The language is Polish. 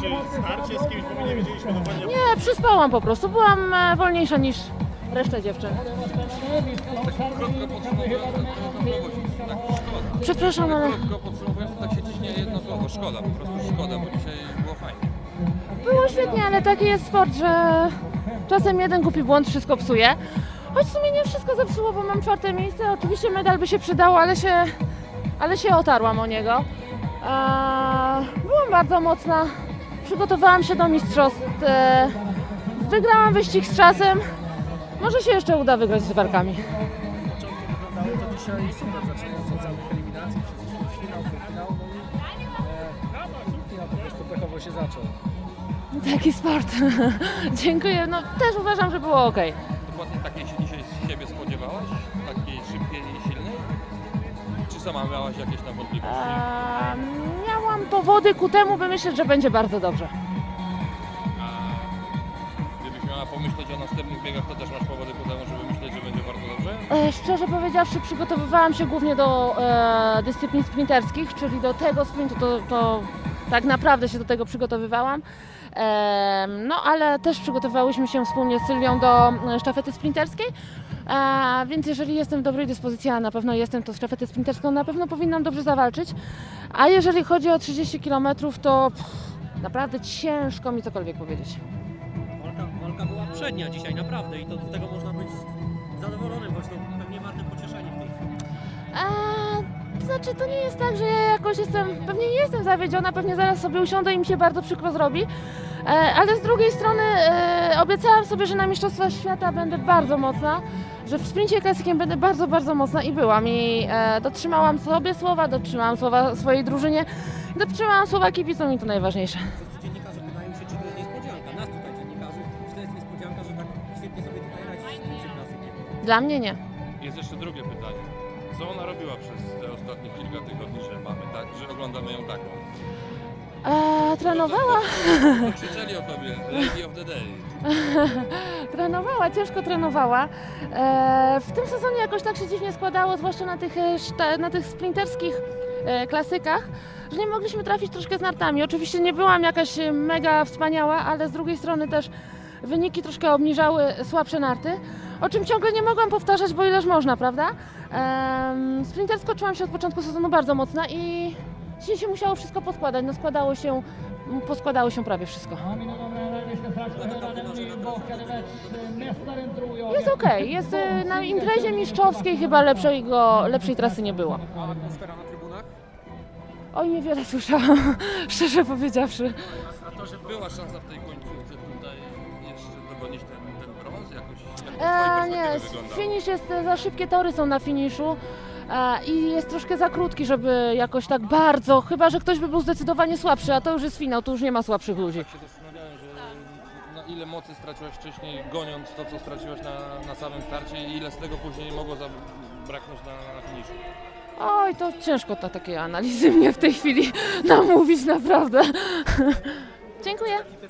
Czy starcie z kimś, bo my nie wiedzieliśmy dokładnie Nie, przyspałam po prostu. Byłam e, wolniejsza niż reszta dziewczyn. Krótko podsumowując, to trudno złożyć. Tak, szkoda. Przepraszam, ale Krótko podsumowując, tak się ciśnie jedno słowo. Szkoda, po prostu szkoda, bo dzisiaj było fajnie. było świetnie, ale taki jest sport, że czasem jeden głupi błąd wszystko psuje. Choć w sumie nie wszystko zepsuło, bo mam czwarte miejsce. Oczywiście medal by się przydał, ale się, ale się otarłam o niego. Eee, bardzo mocna. Przygotowałam się do mistrzostw. Eee, wygrałam wyścig z czasem. Może się jeszcze uda wygrać z walkami. dzisiaj super, zaczynając od samych eliminacji przez ćwierćfinał, półfinał, no i e, finał po prostu pechowo się zaczął. Taki sport. Dziękuję. No też uważam, że było ok. Dokładnie takiej się dzisiaj z siebie spodziewałaś? Czy sama miałaś jakieś tam wątpliwości? Eee, miałam powody ku temu, by myśleć, że będzie bardzo dobrze. A gdybyś miała pomyśleć o następnych biegach, to też masz powody ku temu, żeby myśleć, że będzie bardzo dobrze? E, Szczerze powiedziawszy, przygotowywałam się głównie do e, dyscyplin sprinterskich, czyli do tego sprintu, to, to tak naprawdę się do tego przygotowywałam. No ale też przygotowywałyśmy się wspólnie z Sylwią do e, sztafety sprinterskiej. A, więc jeżeli jestem w dobrej dyspozycji, a na pewno jestem, to sztafetę sprinterską na pewno powinnam dobrze zawalczyć. A jeżeli chodzi o 30 km, to pff, naprawdę ciężko mi cokolwiek powiedzieć. Walka, walka była przednia dzisiaj, naprawdę i to z tego można być znaczy, to nie jest tak, że ja jakoś jestem, pewnie nie jestem zawiedziona, pewnie zaraz sobie usiądę i mi się bardzo przykro zrobi, e, ale z drugiej strony e, obiecałam sobie, że na Mistrzostwach Świata będę bardzo mocna, że w sprincie klasykiem będę bardzo, bardzo mocna i byłam i e, dotrzymałam sobie słowa, dotrzymałam słowa swojej drużynie, dotrzymałam słowa kibicom i to najważniejsze. Wszyscy dziennikarze pytają się, czy to jest niespodzianka. Nas tutaj dziennikarzy, czy to jest niespodzianka, że tak świetnie sobie tutaj radzi z tym klasykiem. Dla mnie nie. Jest jeszcze drugie pytanie. Co ona robiła przez te ostatnie kilka tygodni, że mamy tak, że oglądamy ją taką? E, trenowała? Krzyczeli o tobie, Lady of the Day. Trenowała, ciężko trenowała. E, w tym sezonie jakoś tak się dziwnie składało, zwłaszcza na tych, e, na tych sprinterskich e, klasykach, że nie mogliśmy trafić troszkę z nartami. Oczywiście nie byłam jakaś mega wspaniała, ale z drugiej strony też wyniki troszkę obniżały słabsze narty, o czym ciągle nie mogłam powtarzać, bo ileż można, prawda? Em, sprintersko czułam się od początku sezonu bardzo mocna i dzisiaj się musiało wszystko poskładać. No składało się, poskładało się prawie wszystko. Jest okej, jest y, na imprezie mistrzowskiej chyba lepszego, lepszej trasy nie było. A atmosfera na trybunach? Oj, niewiele słyszałam, szczerze powiedziawszy. A to, że była szansa w tej końcówce dogonić ten, ten brąz jakoś? Jak E, twojej nie, finisz jest, e, za szybkie tory są na finiszu e, i jest troszkę za krótki, żeby jakoś tak bardzo, chyba że ktoś by był zdecydowanie słabszy, a to już jest finał, tu już nie ma słabszych ludzi. Tak się zastanawiałem, że na ile mocy straciłaś wcześniej goniąc to, co straciłaś na, na samym starcie i ile z tego później mogło zabraknąć na, na finiszu? Oj, to ciężko na takie analizy mnie w tej chwili namówić, naprawdę. Dziękuję.